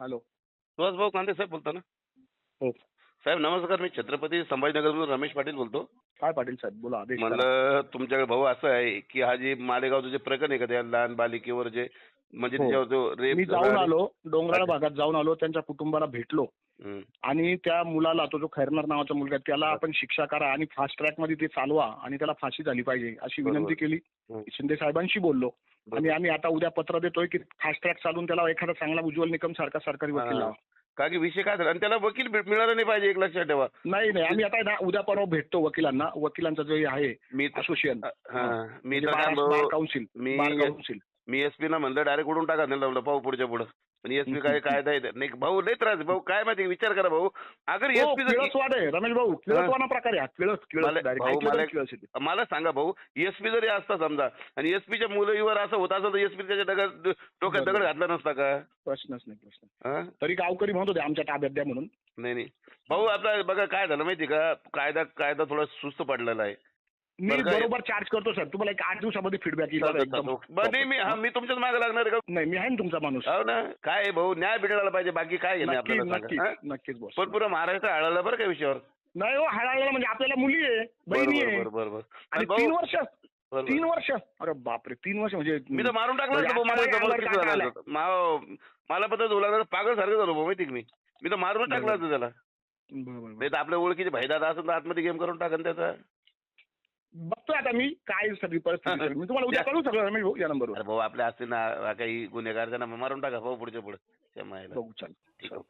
Hello Suhas भाऊ कांदे साहेब बोलता ना हो साहेब नमस्कार मी छत्रपती संभाजीनगरमधून रमेश पाटील बोलतो काय पाटील साहेब बोला आदेश करा. म्हणलं तुमच्याकडे भाऊ असं आहे की हा जे मालेगावचं जे प्रकरण आहे का त्या लहान बालिकेवर जे म्हणजे हो. त्याच्यावर जो रेप मी जाऊन आलो डोंगराळ अच्छा. भागात जाऊन आलो त्यांच्या कुटुंबाला भेटलो. आणि त्या मुलाला तो जो खैरनार नावाचा मुलगा आहे, त्याला आपण शिक्षा करा आणि फास्ट ट्रॅकमध्ये ते चालवा आणि त्याला फाशी झाली पाहिजे अशी बरोबर. विनंती केली हं. शिंदे साहेबांशी बोललो आणि आम्ही आता उद्या पत्र देतोय की फास्ट ट्रॅक चालून त्याला एखादा चांगला उज्ज्वल निकम सारखा सरकारी वकील. लावा. का की विषय काय झाला? आणि त्याला वकील भे- मिळाला नाही पाहिजे एक लक्षात ठेवा. नाही नाही. आम्ही आता ना उद्या परवा भेटतो वकिलांना. वकिलांचं जे आहे मी असोसिएशन हा. मी म्हणजे तर काय बार भाऊ काउन्सिल मी- बार काउन्सिल मी एसपी ना म्हणलं डायरेक्ट उडून टाका त्यांना म्हणलं पाहू पुढच्या पुढं पण एसपी काय कायदा आहे नाही भाऊ लय त्रास. भाऊ काय माहिती विचार करा भाऊ अगर हो, एसपी जर किळसवाड आहे रमेश भाऊ किळसवाना प्रकार आहे हा. किळस मला-. भाऊ, मला किळस येते. मला सांगा भाऊ एसपी जरी असता समजा आणि एसपीच्या मुलीवर असं होत असेल तर एसपी त्याच्या दगड डोक्यात दगड. घातला नसता का प्रश्नच नाही प्रश्न हा? तरी गावकरी म्हणत होते आमच्या ताब्यात द्या म्हणून नाही नाही भाऊ आपला बघा काय झालं माहिती का कायदा कायदा थोडा सुस्त पडलेला आहे मी? बरोबर चार्ज करतो सर तुम्हाला एक आठ दिवसामध्ये फीडबॅक येईल बघा एकदम. बरं, नाही मी हा मी तुमच्याच मागे लागणार का? नाही मी आहे ना तुमचा माणूस. हो ना. काय भाऊ? न्याय भेटायला पाहिजे बाकी काय आहे नाही नक्की आपल्याला नक्की सांगा हा? नक्कीच बॉस पण पुरा महाराष्ट्र आळाला बरं का विषयावर? नाही हो म्हणजे आपल्याला मुली आहे बहिणी आहे. बरोबर बरोबर. आणि तीन वर्ष. तीन वर्ष. अरे बापरे तीन वर्ष म्हणजे मी तर मारून टाकलं म्हणजे होतं भाऊ मला आता जबरदस्ती यावर काय झालं आलंय? होतं. मा- मला पत्र धुला लागला पागल सारखं झालो भाऊ माहिती का मी? मी तर मारून टाकलं होतं त्याला. बरं, बरं, बरं. नाही तर आपल्या ओळखीचे भाईदादा तर आतमध्ये गेम करून टाकन त्याचा. बघतोय आता मी काय सगळी परिस्थिती. मी तुम्हाला उद्या कळू सगळं रमेश भाऊ या नंबरवर. अरे भाऊ आपले असते ना काही गुन्हेगार त्यांना मारून टाका भाऊ पुढच्या पुढे. बघू चालेल ठीक आहे.